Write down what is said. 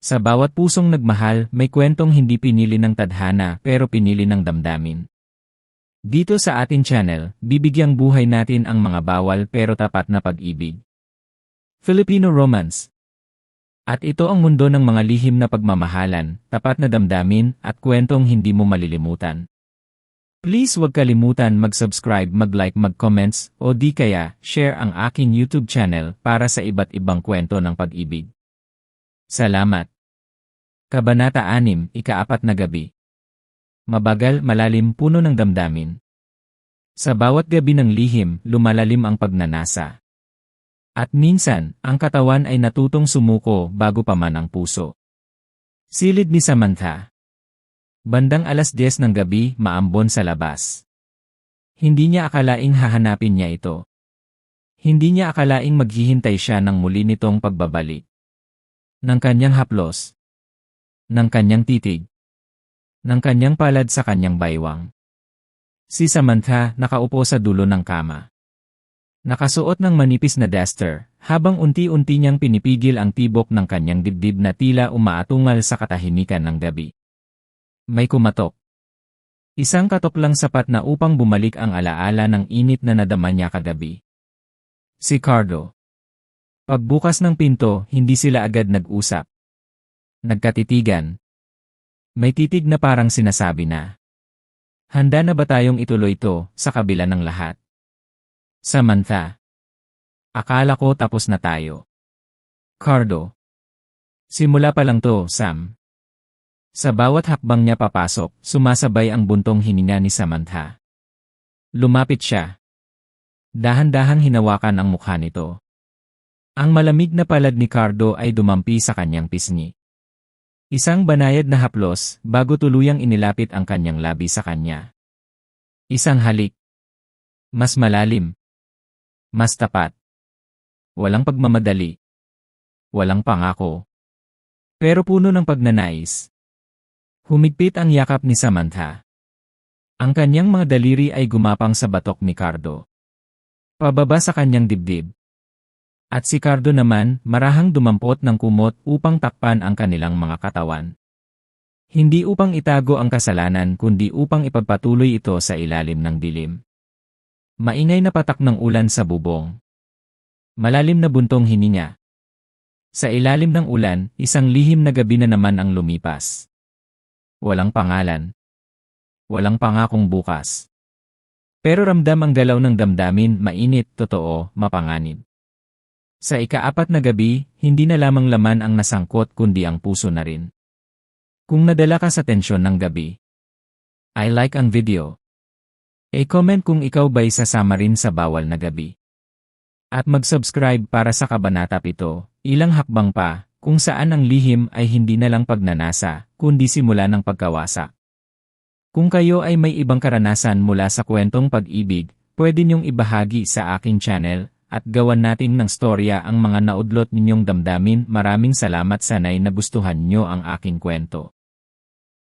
Sa bawat pusong nagmahal, may kwentong hindi pinili ng tadhana pero pinili ng damdamin. Dito sa atin channel, bibigyang buhay natin ang mga bawal pero tapat na pag-ibig. Filipino Romance At ito ang mundo ng mga lihim na pagmamahalan, tapat na damdamin, at kwentong hindi mo malilimutan. Please huwag kalimutan mag-subscribe, mag-like, mag-comments, o di kaya, share ang aking YouTube channel para sa iba't ibang kwento ng pag-ibig. Salamat. Kabanata 6, Ikaapat na Gabi Mabagal, malalim, puno ng damdamin. Sa bawat gabi ng lihim, lumalalim ang pagnanasa. At minsan, ang katawan ay natutong sumuko bago pa man ang puso. Silid ni Samantha. Bandang alas 10 ng gabi, maambon sa labas. Hindi niya akalaing hahanapin niya ito. Hindi niya akalaing maghihintay siya ng muli nitong pagbabalik ng kanyang haplos, ng kanyang titig, ng kanyang palad sa kanyang baywang. Si Samantha nakaupo sa dulo ng kama. Nakasuot ng manipis na duster, habang unti-unti niyang pinipigil ang tibok ng kanyang dibdib na tila umaatungal sa katahimikan ng gabi. May kumatok. Isang katok lang sapat na upang bumalik ang alaala ng init na nadama niya kagabi. Si Cardo. Pagbukas ng pinto, hindi sila agad nag-usap. Nagkatitigan. May titig na parang sinasabi na. Handa na ba tayong ituloy ito sa kabila ng lahat? Samantha. Akala ko tapos na tayo. Cardo. Simula pa lang to, Sam. Sa bawat hakbang niya papasok, sumasabay ang buntong hininga ni Samantha. Lumapit siya. Dahan-dahang hinawakan ang mukha nito. Ang malamig na palad ni Cardo ay dumampi sa kanyang pisngi. Isang banayad na haplos bago tuluyang inilapit ang kanyang labi sa kanya. Isang halik. Mas malalim. Mas tapat. Walang pagmamadali. Walang pangako. Pero puno ng pagnanais. Humigpit ang yakap ni Samantha. Ang kanyang mga daliri ay gumapang sa batok ni Cardo. Pababa sa kanyang dibdib. At si Cardo naman, marahang dumampot ng kumot upang takpan ang kanilang mga katawan. Hindi upang itago ang kasalanan kundi upang ipagpatuloy ito sa ilalim ng dilim. Maingay na patak ng ulan sa bubong. Malalim na buntong hininga. Sa ilalim ng ulan, isang lihim na gabi na naman ang lumipas. Walang pangalan. Walang pangakong bukas. Pero ramdam ang galaw ng damdamin, mainit, totoo, mapanganib. Sa ikaapat na gabi, hindi na lamang laman ang nasangkot kundi ang puso na rin. Kung nadala ka sa tensyon ng gabi, I like ang video. E-comment kung ikaw ba'y sasama rin sa bawal na gabi. At mag-subscribe para sa Kabanata 7, ilang hakbang pa, kung saan ang lihim ay hindi na lang pagnanasa, kundi simula ng pagkawasa. Kung kayo ay may ibang karanasan mula sa kwentong pag-ibig, pwede niyong ibahagi sa aking channel at gawan natin ng storya ang mga naudlot ninyong damdamin. Maraming salamat sanay na gustuhan nyo ang aking kwento.